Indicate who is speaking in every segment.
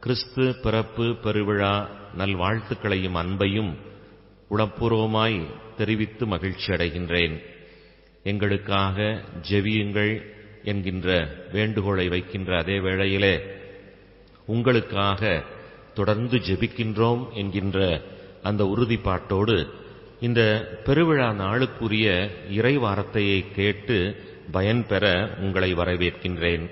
Speaker 1: கிறிஸ்து பிறப்பு பெருவிழா நல்வாழ்த்துக்களையும் அன்பையும் உளப்பூர்வமாய் தெரிவித்து மகிழ்ச்சி அடைகின்றேன் எங்களுக்காக ஜெபியுங்கள் என்கின்ற வேண்டுகோளை வைக்கின்ற அதே வேளையிலே உங்களுக்காக தொடர்ந்து ஜெபிக்கின்றோம் என்கின்ற அந்த உறுதிப்பாட்டோடு இந்த பெருவிழா நாளுக்குரிய இறைவார்த்தையை கேட்டு பயன்பெற உங்களை வரவேற்கின்றேன்.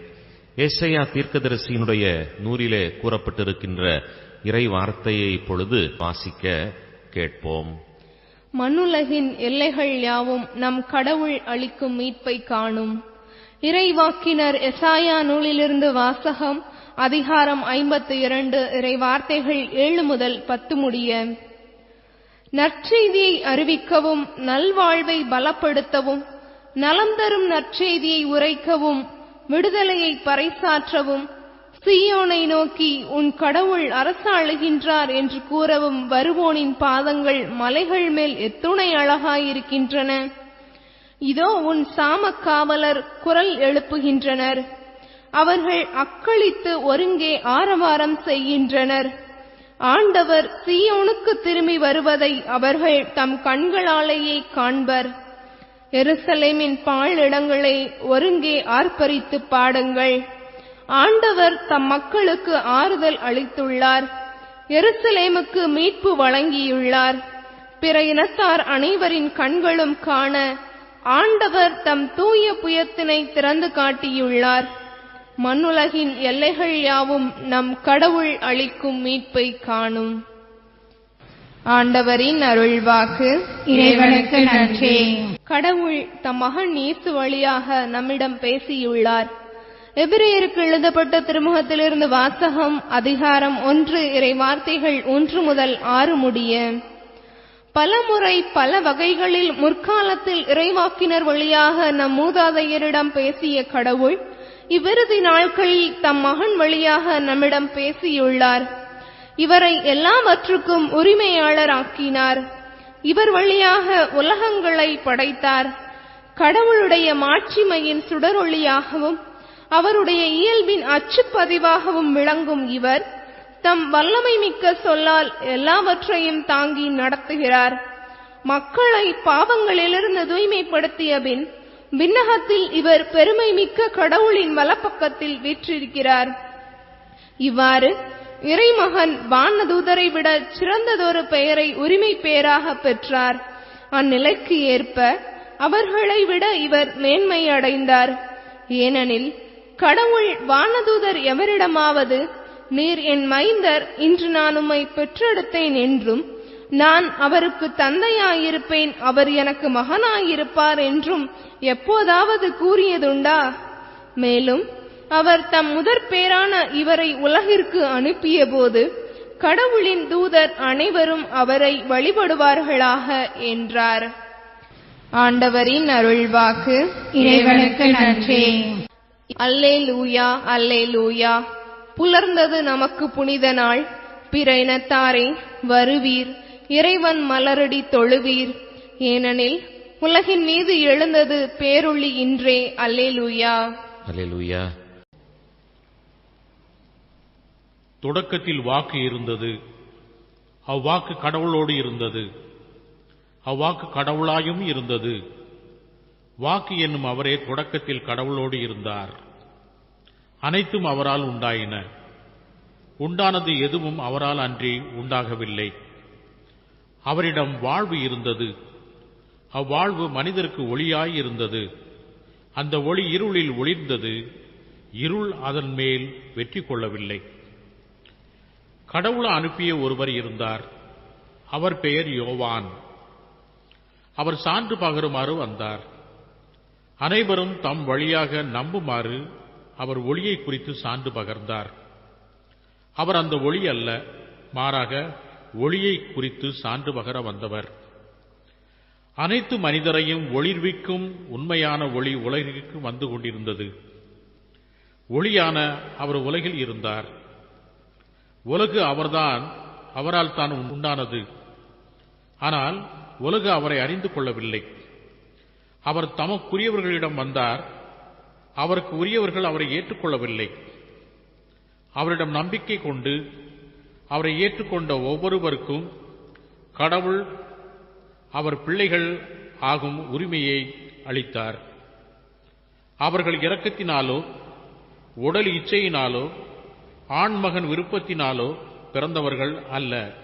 Speaker 1: ஏசையா தீர்க்கதரிசியினுடைய நூறிலே கூறப்பட்டிருக்கின்ற இறை வார்த்தையை இப்பொழுது வாசிக்க கேட்போம்.
Speaker 2: மண்ணுலகின் எல்லைகள் யாவும் நம் கடவுள் அளிக்கும் மீட்பை காணும். இறைவாக்கினர் எசாயா நூலிலிருந்து வாசகம் அதிகாரம் ஐம்பத்து இரண்டு இறை வார்த்தைகள் ஏழு முதல் பத்து முடிய. நற்செய்தியை அறிவிக்கவும் நல்வாழ்வை பலப்படுத்தவும் நலம் தரும் நற்செய்தியை உரைக்கவும் விடுதலையை பறைசாற்றவும் சீயோனை நோக்கி உன் கடவுள் அரசாளுகின்றார் என்று கூறவும் வருவோனின் பாதங்கள் மலைகள் மேல் எத்துணை அழகாயிருக்கின்றன. இதோ உன் சாமக் காவலர் குரல் எழுப்புகின்றனர். அவர்கள் அக்களித்து ஒருங்கே ஆரவாரம் செய்கின்றனர். ஆண்டவர் சீயோனுக்கு திரும்பி வருவதை அவர்கள் தம் கண்களாலேயே காண்பர். எருசலேமின் பாழிடங்களை ஒருங்கே ஆர்ப்பரித்து பாடுங்கள். ஆண்டவர் தம் மக்களுக்கு ஆறுதல் அளித்துள்ளார். எருசலேமுக்கு மீட்பு வழங்கியுள்ளார். பிற இனத்தார் அனைவரின் கண்களும் காண ஆண்டவர் தம் தூய புயத்தினை திறந்து காட்டியுள்ளார். மண்ணுலகின் எல்லைகள் யாவும் நம் கடவுள் அளிக்கும் மீட்பை காணும். ஆண்டவரின் அருள்வாக்கு.
Speaker 3: இறைவனுக்கு நன்றி.
Speaker 2: கடவுள் தம் மகன் இயேசு வழியாக நம்மிடம் பேசியுள்ளார். எபிரேயருக்கு எழுதப்பட்ட திருமுகத்திலிருந்து வாசகம் அதிகாரம் ஒன்று இறை வார்த்தைகள் ஒன்று முதல் ஆறு முடிய. பலமுறை பல வகைகளில் முற்காலத்தில் இறைவாக்கினர் வழியாக நம் மூதாதையரிடம் பேசிய கடவுள் இவ்விறுதி நாட்களில் தம் மகன் வழியாக நம்மிடம் பேசியுள்ளார். இவரை எல்லாவற்றுக்கும் உரிமையாளர் ஆக்கினார் இவர் வழியாக உலகங்களை படைத்தார். கடவுளுடைய மாட்சிமையின் சுடரொளியாகவும் அவருடைய இயல்பின் அச்சுப்பதிவாகவும் விளங்கும் இவர் தம் வல்லமை மிக்க சொல்லால் எல்லாவற்றையும் தாங்கி நடத்துகிறார். மக்களை பாவங்களிலிருந்து தூய்மைப்படுத்திய பின் விண்ணகத்தில் இவர் பெருமை மிக்க கடவுளின் வலப்பக்கத்தில் வீற்றிருக்கிறார். இவ்வாறு இறைமகன் வானதூதரை விட சிறந்ததொரு பெயரை உரிமை பெயராக பெற்றார். அந்நிலைக்கு ஏற்ப அவர்களை விட இவர் மேன்மை அடைந்தார். ஏனெனில் கடவுள் வானதூதர் எவரிடமாவது நீர் என் மைந்தர் இன்று நான் உம்மை பெற்றெடுத்தேன் என்றும் நான் அவருக்கு தந்தையாயிருப்பேன் அவர் எனக்கு மகனாயிருப்பார் என்றும் எப்போதாவது கூறியதுண்டா? மேலும் அவர் தம் முதற் பேரான இவரை உலகிற்கு அனுப்பியபோது கடவுளின் தூதர் அனைவரும் அவரை வழிபடுவார்களாக என்றார். ஆண்டவரின் அருள்வாக்கு
Speaker 3: இறைவனுக்கு நன்றி.
Speaker 2: அல்லே லூயா அல்லே லூயா புலர்ந்தது நமக்கு புனித நாள். பிற இனத்தாரே வருவீர். இறைவன் மலரடி தொழுவீர். ஏனெனில் உலகின் மீது எழுந்தது பேருளி இன்றே. அல்லே லூயா
Speaker 1: அல்லேலூயா.
Speaker 4: தொடக்கத்தில் வாக்கு இருந்தது. அவ்வாக்கு கடவுளோடு இருந்தது. அவ்வாக்கு கடவுளாயும் இருந்தது. வாக்கு என்னும் அவரே தொடக்கத்தில் கடவுளோடு இருந்தார். அனைத்தும் அவரால் உண்டாயின. உண்டானது எதுவும் அவரால் அன்றி உண்டாகவில்லை. அவரிடம் வாழ்வு இருந்தது. அவ்வாழ்வு மனிதருக்கு ஒளியாய் இருந்தது. அந்த ஒளி இருளில் ஒளிர்ந்தது. இருள் அதன் மேல் வெற்றி கொள்ளவில்லை. கடவுள் அனுப்பிய ஒருவர் இருந்தார். அவர் பெயர் யோவான். அவர் சான்று பகருமாறு வந்தார். அனைவரும் தம் வழியாக நம்புமாறு அவர் ஒளியை குறித்து சான்று பகர்ந்தார். அவர் அந்த ஒளி அல்ல மாறாக ஒளியை குறித்து சான்று பகர வந்தவர். அனைத்து மனிதரையும் ஒளிர்விக்கும் உண்மையான ஒளி உலகிற்கு வந்து கொண்டிருந்தது. ஒளியான அவர் உலகில் இருந்தார். உலகு அவர்தான் அவரால் தான் உண்டானது. ஆனால் உலகு அவரை அறிந்து கொள்ளவில்லை. அவர் தமக்குரியவர்களிடம் வந்தார் அவருக்கு உரியவர்கள் அவரை ஏற்றுக்கொள்ளவில்லை. அவரிடம் நம்பிக்கை கொண்டு அவரை ஏற்றுக்கொண்ட ஒவ்வொருவருக்கும் கடவுள் அவர் பிள்ளைகள் ஆகும் உரிமையை அளித்தார். அவர்கள் இரக்கத்தினாலோ உடல் இச்சையினாலோ ஆண்மகன் விருப்பத்தினாலோ பிறந்தவர்கள் அல்ல.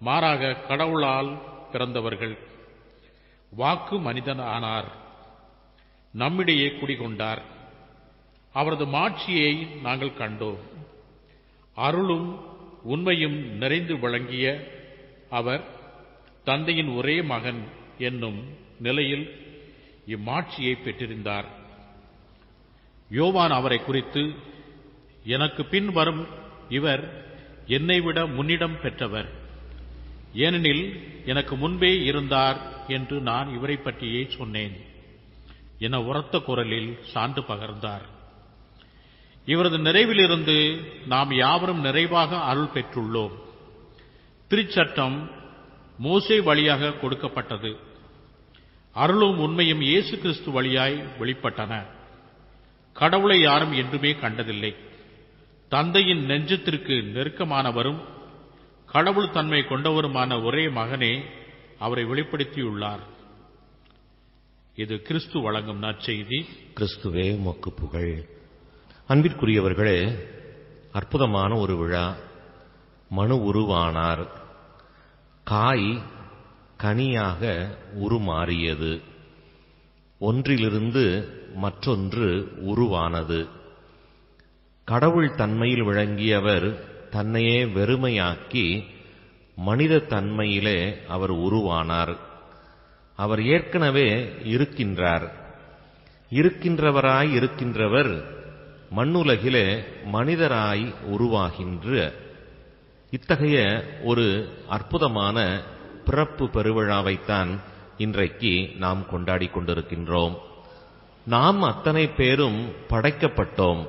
Speaker 4: மாறாக கடவுளால் பிறந்தவர்கள். வாக்கு மனிதன் ஆனார். நம்மிடையே குடிகொண்டார். அவரது மாட்சியை நாங்கள் கண்டோம். அருளும் உண்மையும் நிறைந்து வழங்கிய அவர் தந்தையின் ஒரே மகன் என்னும் நிலையில் இம்மாட்சியை பெற்றிருந்தார். யோவான் அவரை குறித்து எனக்கு பின் வரும் இவர் என்னை விட முன்னிடம் பெற்றவர். ஏனெனில் எனக்கு முன்பே இருந்தார் என்று நான் இவரை பற்றியே சொன்னேன். என உரத்த குரலில் சான்று பகர்ந்தார். இவரது நிறைவிலிருந்து நாம் யாவரும் நிறைவாக அருள் பெற்றுள்ளோம். திருச்சட்டம் மோசே வழியாக கொடுக்கப்பட்டது. அருளும் உண்மையும் இயேசு கிறிஸ்து வழியாய் வெளிப்பட்டன. கடவுளை யாரும் என்றுமே கண்டதில்லை. தந்தையின் நெஞ்சத்திற்கு நெருக்கமானவரும் கடவுள் தன்மை கொண்டவருமான ஒரே மகனே அவரை வெளிப்படுத்தியுள்ளார். இது கிறிஸ்து வழங்கும் நற்செய்தி.
Speaker 1: கிறிஸ்துவே உமக்கு புகழ். அன்பிற்குரியவர்களே அற்புதமான ஒரு விழா. மனு உருவானார். காய் கனியாக உருமாறியது. ஒன்றிலிருந்து மற்றொன்று உருவானது. கடவுள் தன்மையில் விளங்கியவர் தன்னையே வெறுமையாக்கி மனித தன்மையிலே அவர் உருவானார். அவர் ஏற்கனவே இருக்கின்றார். இருக்கின்றவராய் இருக்கின்றவர் மண்ணுலகிலே மனிதராய் உருவாகின்ற இத்தகைய ஒரு அற்புதமான பிறப்பு பெருவிழாவைத்தான் இன்றைக்கு நாம் கொண்டாடிக் கொண்டிருக்கின்றோம். நாம் அத்தனை பேரும் படைக்கப்பட்டோம்.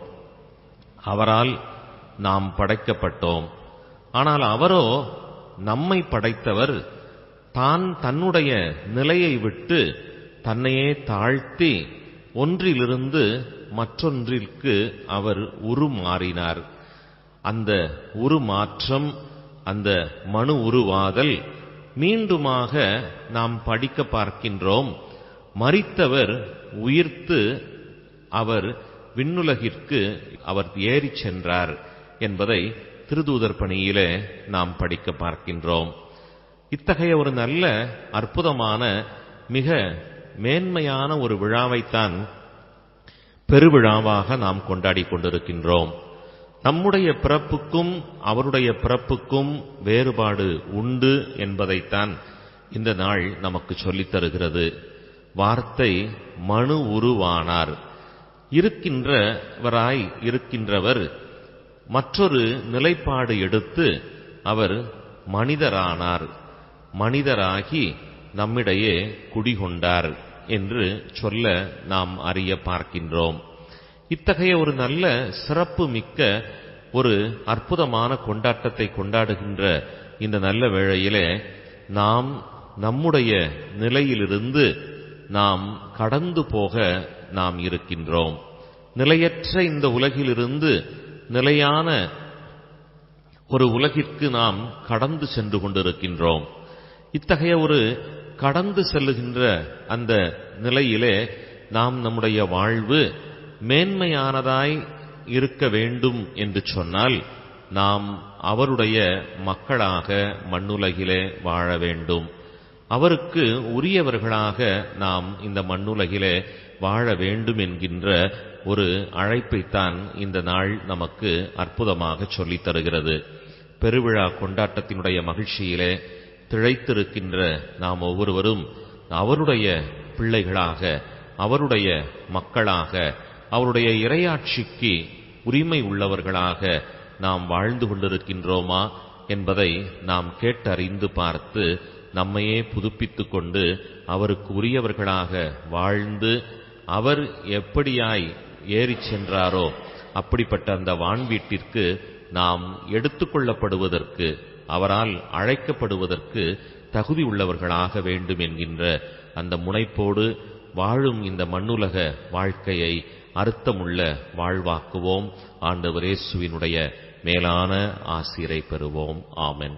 Speaker 1: அவரால் நாம் படைக்கப்பட்டோம். ஆனால் அவரோ நம்மை படைத்தவர் தான் தன்னுடைய நிலையை விட்டு தன்னையே தாழ்த்தி ஒன்றிலிருந்து மற்றொன்றிற்கு அவர் உருமாறினார். அந்த உருமாற்றம் அந்த மனு உருவாதல் மீண்டுமாக நாம் படிக்க பார்க்கின்றோம். மறித்தவர் உயிர்த்து அவர் விண்ணுலகிற்கு அவர் ஏறிச் சென்றார் என்பதை திருதூதர் பணியிலே நாம் படிக்க பார்க்கின்றோம். இத்தகைய ஒரு நல்ல அற்புதமான மிக மேன்மையான ஒரு விழாவைத்தான் பெருவிழாவாக நாம் கொண்டாடி கொண்டிருக்கின்றோம். நம்முடைய பிறப்புக்கும் அவருடைய பிறப்புக்கும் வேறுபாடு உண்டு என்பதைத்தான் இந்த நாள் நமக்கு சொல்லித் தருகிறது. வார்த்தை மனு உருவானார். இருக்கின்றவராய் இருக்கின்றவர். மற்றொரு நிலைப்பாடு எடுத்து அவர் மனிதரானார். மனிதராகி நம்மிடையே குடிகொண்டார் என்று சொல்ல நாம் அறிய பார்க்கின்றோம். இத்தகைய ஒரு நல்ல சிறப்பு மிக்க ஒரு அற்புதமான கொண்டாட்டத்தை கொண்டாடுகின்ற இந்த நல்ல வேளையிலே நாம் நம்முடைய நிலையிலிருந்து நாம் கடந்து போக நாம் இருக்கின்றோம். நிலையற்ற இந்த உலகிலிருந்து நிலையான ஒரு உலகிற்கு நாம் கடந்து சென்று கொண்டிருக்கின்றோம். இத்தகைய ஒரு கடந்து செல்லுகின்ற அந்த நிலையிலே நாம் நம்முடைய வாழ்வு மேன்மையானதாய் இருக்க வேண்டும் என்று சொன்னால் நாம் அவருடைய மக்களாக மண்ணுலகிலே வாழ வேண்டும். அவருக்கு உரியவர்களாக நாம் இந்த மண்ணுலகிலே வாழ வேண்டும் என்கின்ற ஒரு அழைப்பைத்தான் இந்த நாள் நமக்கு அற்புதமாக சொல்லித் தருகிறது. பெருவிழா கொண்டாட்டத்தினுடைய மகிழ்ச்சியிலே திளைத்திருக்கின்ற நாம் ஒவ்வொருவரும் அவருடைய பிள்ளைகளாக அவருடைய மக்களாக அவருடைய இரையாட்சிக்கு உரிமை உள்ளவர்களாக நாம் வாழ்ந்து கொண்டிருக்கின்றோமா என்பதை நாம் கேட்டறிந்து பார்த்து நம்மையே புதுப்பித்துக் கொண்டு அவருக்கு உரியவர்களாக வாழ்ந்து அவர் எப்படியாய் ஏறிச் சென்றாரோ அப்படிப்பட்ட அந்த வான்வீட்டிற்கு நாம் எடுத்துக்கொள்ளப்படுவதற்கு அவரால் அழைக்கப்படுவதற்கு தகுதி உள்ளவர்களாக வேண்டும் என்கின்ற அந்த முனைப்போடு வாழும் இந்த மண்ணுலக வாழ்க்கையை அர்த்தமுள்ள வாழ்வாக்குவோம். ஆண்டவர் இயேசுவினுடைய மேலான ஆசிரை பெறுவோம். ஆமென்.